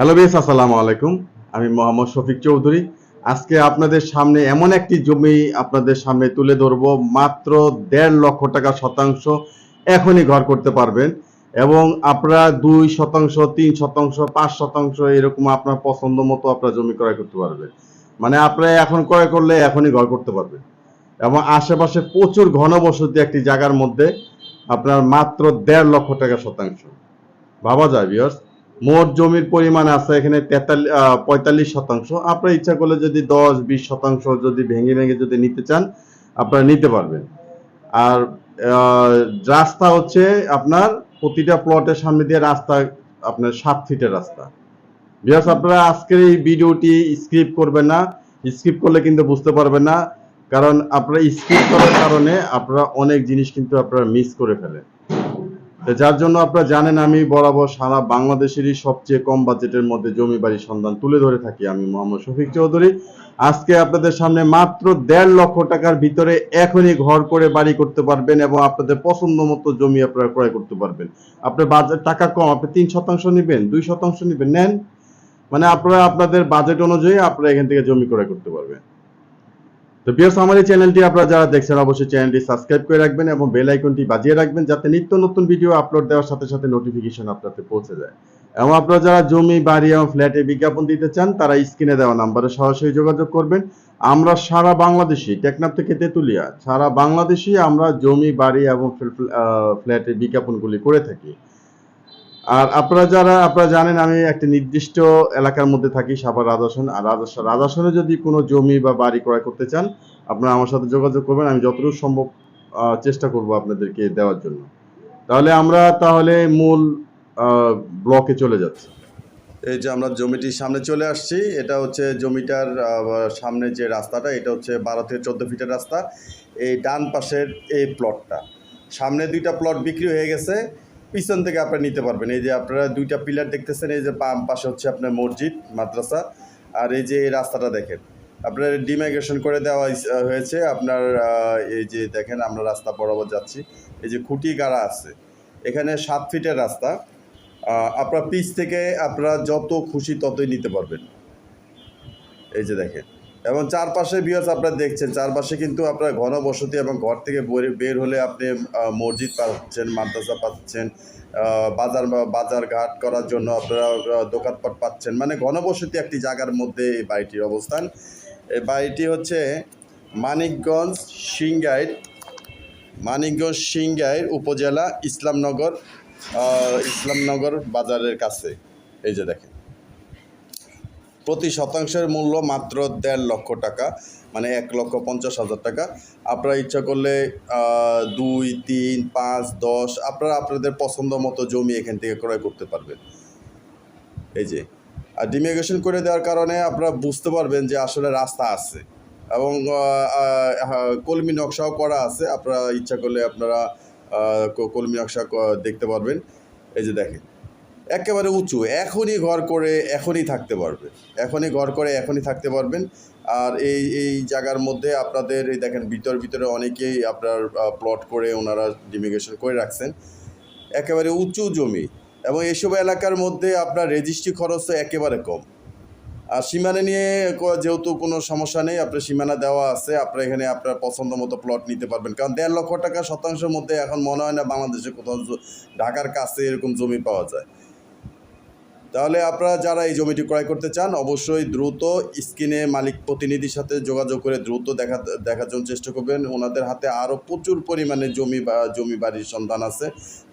Hello base আসসালামু আলাইকুম। আমি মোহাম্মদ শফিক চৌধুরী। আজকে আপনাদের সামনে এমন একটি জমি আপনাদের সামনে তুলে ধরবো। মাত্র দেড় লক্ষ টাকা শতাংশ এখনই ঘর করতে পারবেন এবং আপনারা দুই শতাংশ, তিন শতাংশ, পাঁচ শতাংশ এরকম আপনার পছন্দ মতো আপনার জমি ক্রয় করতে পারবেন। মানে আপনারা এখন ক্রয় করলে এখনই ঘর করতে পারবেন। এবং আশেপাশে প্রচুর ঘনবসতি একটি জায়গার মধ্যে আপনার মাত্র দেড় লক্ষ টাকা শতাংশ। ভাবা যায় বিয়ার্স মোট জমির পরিমাণ আছে এখানে পঁয়তাল্লিশ শতাংশ। আপনার ইচ্ছা করলে যদি দশ, বিশ শতাংশ যদি ভেঙে ভেঙে যদি নিতে চান, আপনারা নিতে পারবেন। আর রাস্তা হচ্ছে আপনার প্রতিটা প্লটের সামনে দিয়ে রাস্তা, আপনার সাত ফিটের রাস্তা। বিয়াস আপনারা আজকের এই ভিডিওটি স্কিপ করবেন না। স্কিপ করলে কিন্তু বুঝতে পারবেন না, কারণ আপনারা স্কিপ করার কারণে আপনারা অনেক জিনিস কিন্তু আপনারা মিস করে ফেলেন। যার জন্য আপনারা জানেন আমি বরাবর সারা বাংলাদেশেরই সবচেয়ে কম বাজেটের মধ্যে জমি বাড়ির সন্ধান তুলে ধরে থাকি আমি মোহাম্মদ শফিক চৌধুরী। আজকে আপনাদের সামনে মাত্র দেড় লক্ষ টাকার ভিতরে এখনই ঘর করে বাড়ি করতে পারবেন এবং আপনাদের পছন্দ মতো জমি আপনারা ক্রয় করতে পারবেন। আপনার বাজেট টাকা কম, আপনি তিন শতাংশ নেবেন, দুই শতাংশ নেবেন, নেন। মানে আপনারা আপনাদের বাজেট অনুযায়ী আপনারা এখান থেকে জমি ক্রয় করতে পারবেন। তো বিয়ার্স আমার এই চ্যানেলটি আপনারা যারা দেখছেন, অবশ্যই চ্যানেলটি সাবস্ক্রাইব করে রাখবেন এবং বেল আইকনটি বাজিয়ে রাখবেন যাতে নিত্য নতুন ভিডিও আপলোড দেওয়ার সাথে সাথে নোটিফিকেশন আপনাদের পৌঁছে যায়। এবং আপনারা যারা জমি, বাড়ি এবং ফ্ল্যাটে বিজ্ঞাপন দিতে চান, তারা স্ক্রিনে দেওয়া নাম্বারে সরাসরি যোগাযোগ করবেন। আমরা সারা বাংলাদেশি, টেকনাফ থেকে তেতুলিয়া, সারা বাংলাদেশি আমরা জমি, বাড়ি এবং ফ্ল্যাটের বিজ্ঞাপনগুলি করে থাকি। আর আপনারা যারা, আপনারা জানেন আমি একটা নির্দিষ্ট এলাকার মধ্যে থাকি, সাভার রাজাসন আর রাজাস- রাজাসনে যদি কোনো জমি বা বাড়ি ক্রয় করতে চান, আপনারা আমার সাথে যোগাযোগ করবেন। আমি যতটুকু সম্ভব চেষ্টা করব আপনাদেরকে দেওয়ার জন্য। তাহলে আমরা তাহলে মূল ব্লকে চলে যাচ্ছি। এই যে আমরা জমিটির সামনে চলে আসছি, এটা হচ্ছে জমিটার সামনে যে রাস্তাটা, এটা হচ্ছে বারো থেকে চোদ্দ ফিটের রাস্তা। এই ডান পাশের এই প্লটটা সামনে দুইটা প্লট বিক্রি হয়ে গেছে। পিছন থেকে আপনারা নিতে পারবেন। এই যে আপনারা দুইটা পিলার দেখতেছেন, এই যে বাম পাশে হচ্ছে আপনার মসজিদ, মাদ্রাসা, আর এই যে রাস্তাটা দেখেন। আপনার ডিমাইগ্রেশন করে দেওয়া হয়েছে- হয়েছে, আপনার এই যে দেখেন আমরা রাস্তা বরাবর যাচ্ছি। এই যে খুঁটি গাড়া আছে। এখানে সাত ফিটের রাস্তা। আপনার পিচ থেকে আপনারা যত খুশি ততই নিতে পারবেন। এই যে দেখেন। এবং চারপাশে বিয়াস আপনারা দেখছেন, চারপাশে কিন্তু আপনার ঘনবসতি এবং ঘর থেকে বের- হলে আপনি মসজিদ পাচ্ছেন, মাদ্রাসা পাচ্ছেন বাজার বাজার ঘাট করার জন্য আপনারা দোকানপাট পাচ্ছেন। মানে ঘনবসতি একটি জায়গার মধ্যে এই বাড়িটির অবস্থান। এই বাড়িটি হচ্ছে মানিকগঞ্জ সিংগাইর মানিকগঞ্জ সিংগাইর উপজেলা ইসলামনগর ইসলামনগর বাজারের কাছে। এই যে দেখেন। প্রতি শতাংশের মূল্য মাত্র দেড় লক্ষ টাকা মানে এক লক্ষ পঞ্চাশ হাজার টাকা। আপনারা ইচ্ছা করলে দুই, তিন, পাঁচ, দশ, আপনারা আপনাদের পছন্দ মতো জমি এখান থেকে ক্রয় করতে পারবেন। এই যে, আর ডিমিগ্রেশন করে দেওয়ার কারণে আপনারা বুঝতে পারবেন যে আসলে রাস্তা আছে এবং কলমি নকশাও করা আছে। আপনারা ইচ্ছা করলে আপনারা কলমি নকশা দেখতে পারবেন। এই যে দেখেন একেবারে উঁচু। এখনই ঘর করে এখনই থাকতে পারবে। এখনই ঘর করে এখনই থাকতে পারবেন। আর এই এই জায়গার মধ্যে আপনাদের, এই দেখেন, ভিতর, ভিতরে অনেকেই আপনার প্লট করে ওনারা ডিমিগ্রেশন করে রাখছেন। একেবারে উঁচু জমি। এবং এসব এলাকার মধ্যে আপনার রেজিস্ট্রি খরচ তো একেবারে কম। আর সীমানা নিয়ে যেহেতু কোনো সমস্যা নেই, আপনার সীমানা দেওয়া আছে, আপনার এখানে আপনার পছন্দ মতো প্লট নিতে পারবেন। কারণ দেড় লক্ষ টাকা শতাংশের মধ্যে এখন মনে হয় না বাংলাদেশে কোথাও ঢাকার কাছে এরকম জমি পাওয়া যায়। তাহলে আপনারা যারা এই জমিটি ক্রয় করতে চান, অবশ্যই দ্রুত স্ক্রিনে মালিক প্রতিনিধির সাথে যোগাযোগ করে দ্রুত দেখা, দেখার জন্য চেষ্টা করবেন। ওনাদের হাতে আরও প্রচুর পরিমাণে জমি বা, জমি বাড়ির সন্ধান আছে।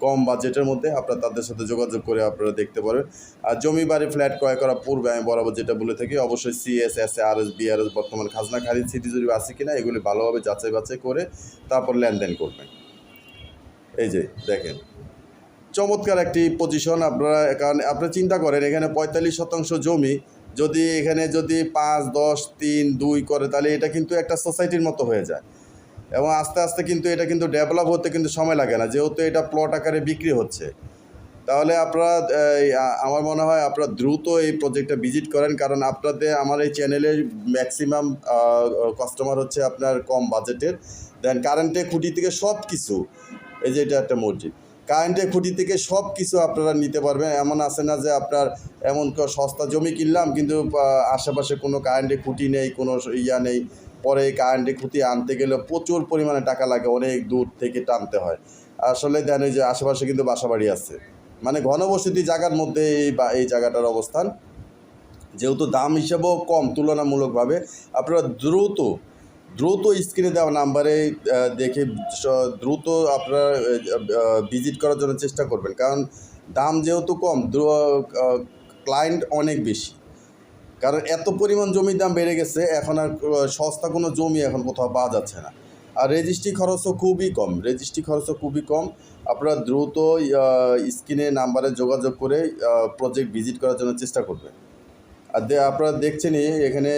কম বাজেটের মধ্যে আপনারা তাদের সাথে যোগাযোগ করে আপনারা দেখতে পারেন। আর জমি বাড়ি ফ্ল্যাট ক্রয় করার পূর্বে আমি বরাবর যেটা বলে থাকি, অবশ্যই CS S R S BRS বর্তমান খাজনা খারিজ সিটি জরিপ আছে কিনা, এগুলি ভালোভাবে যাচাই বাছাই করে তারপর লেনদেন করবেন। এই যে, দেখেন। চমৎকার একটি পজিশন আপনারা কারণ আপনারা চিন্তা করেন, এখানে পঁয়তাল্লিশ শতাংশ জমি, যদি এখানে যদি পাঁচ, দশ, তিন, দুই করে, তাহলে এটা কিন্তু একটা সোসাইটির মতো হয়ে যায়। এবং আস্তে আস্তে কিন্তু এটা কিন্তু ডেভেলপ হতে কিন্তু সময় লাগে না, যেহেতু এটা প্লট আকারে বিক্রি হচ্ছে। তাহলে আপনারা আমার মনে হয় আপনারা দ্রুত এই প্রজেক্টটা ভিজিট করেন, কারণ আপনাদের, আমার এই চ্যানেলের ম্যাক্সিমাম কাস্টমার হচ্ছে আপনার কম বাজেটের দেন কারেন্টে খুঁটি থেকে সব কিছু এই যে এটা একটা মসজিদ। কারেন্টের খুঁটি থেকে সব কিছু আপনারা নিতে পারবেন। এমন আছে না যে আপনার এমন সস্তা জমি কিনলাম, কিন্তু আশেপাশে কোনো কারেন্টের খুঁটি নেই, কোনো ইয়া নেই। পরে কারেন্টের খুঁটি আনতে গেলে প্রচুর পরিমাণে টাকা লাগে, অনেক দূর থেকে টানতে হয়। আসলে দেন যে আশেপাশে কিন্তু বাসা বাড়ি আছে। মানে ঘনবসতি জায়গার মধ্যে এই বা এই জায়গাটার অবস্থান। যেহেতু দাম হিসেবেও কম, তুলনামূলকভাবে, আপনারা দ্রুত দ্রুত স্ক্রিনে দেওয়া নাম্বারে দেখে দ্রুত আপনারা ভিজিট করার জন্য চেষ্টা করবেন। কারণ দাম যেহেতু কম ক্লায়েন্ট অনেক বেশি। কারণ এত পরিমাণ জমির দাম বেড়ে গেছে, এখন আর সস্তা কোনো জমি এখন কোথাও পাওয়া যাচ্ছে না। আর রেজিস্ট্রি খরচও খুবই কম রেজিস্ট্রি খরচও খুবই কম। আপনারা দ্রুত স্ক্রিনে নাম্বারে যোগাযোগ করে প্রজেক্ট ভিজিট করার জন্য চেষ্টা করবেন। আর আপনারা দেখছেনই, এখানে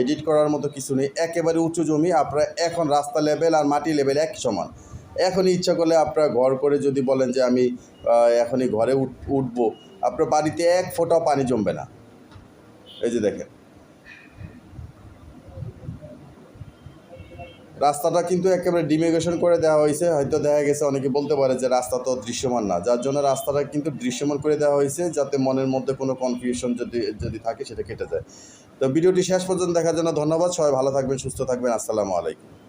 এডিট করার মতো কিছু নেই। একেবারে উঁচু জমি, আপনারা এখন রাস্তা লেভেল আর মাটি লেভেল এক সমান। এখনই ইচ্ছা করলে আপনারা ঘর করে যদি বলেন যে আমি এখনই ঘরে উঠ উঠবো, আপনার বাড়িতে এক ফোটাও পানি জমবে না। এই যে দেখেন। রাস্তাটা কিন্তু একেবারে ডিমিগ্রেশন করে দেওয়া হয়েছে। হয়তো দেখা গেছে, অনেকে বলতে পারে যে রাস্তা তো দৃশ্যমান না। যার জন্য রাস্তাটা কিন্তু দৃশ্যমান করে দেওয়া হয়েছে, যাতে মনের মধ্যে কোনো কনফিউশন যদি যদি থাকে সেটা কেটে যায়। তো ভিডিওটি শেষ পর্যন্ত দেখার জন্য ধন্যবাদ। সবাই ভালো থাকবেন, সুস্থ থাকবেন। আসসালামু আলাইকুম।